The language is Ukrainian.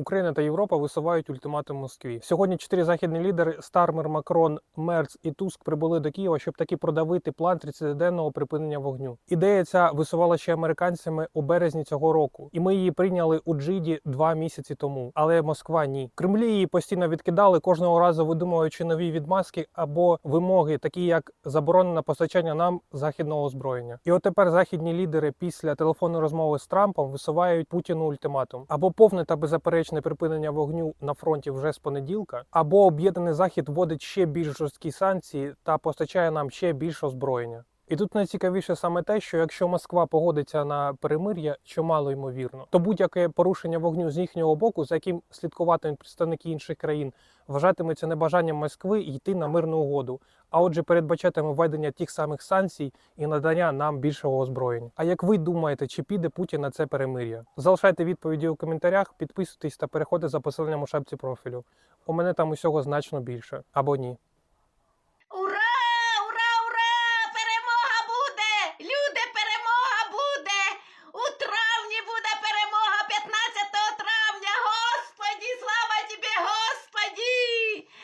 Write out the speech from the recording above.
Україна та Європа висувають ультиматум Москві. Сьогодні чотири західні лідери Стармер, Макрон, Мерц і Туск прибули до Києва, щоб таки продавити план 30-денного припинення вогню. Ідея ця висувала ще американцями у березні цього року, і ми її прийняли у Джиді два місяці тому. Але Москва ні. Кремлі її постійно відкидали кожного разу, видумуючи нові відмазки або вимоги, такі як заборонене постачання нам західного озброєння. І от тепер західні лідери після телефонної розмови з Трампом висувають Путіну ультиматум або повне та беззаперечне припинення вогню на фронті вже з понеділка, або об'єднаний захід вводить ще більш жорсткі санкції та постачає нам ще більше озброєння. І тут найцікавіше саме те, що якщо Москва погодиться на перемир'я, що мало ймовірно, то будь-яке порушення вогню з їхнього боку, за яким слідкуватимуть представники інших країн, вважатиметься небажанням Москви йти на мирну угоду. А отже, передбачатиме введення тих самих санкцій і надання нам більшого озброєння. А як ви думаєте, чи піде Путін на це перемир'я? Залишайте відповіді у коментарях, підписуйтесь та переходьте за посиланням у шапці профілю. У мене там усього значно більше або ні.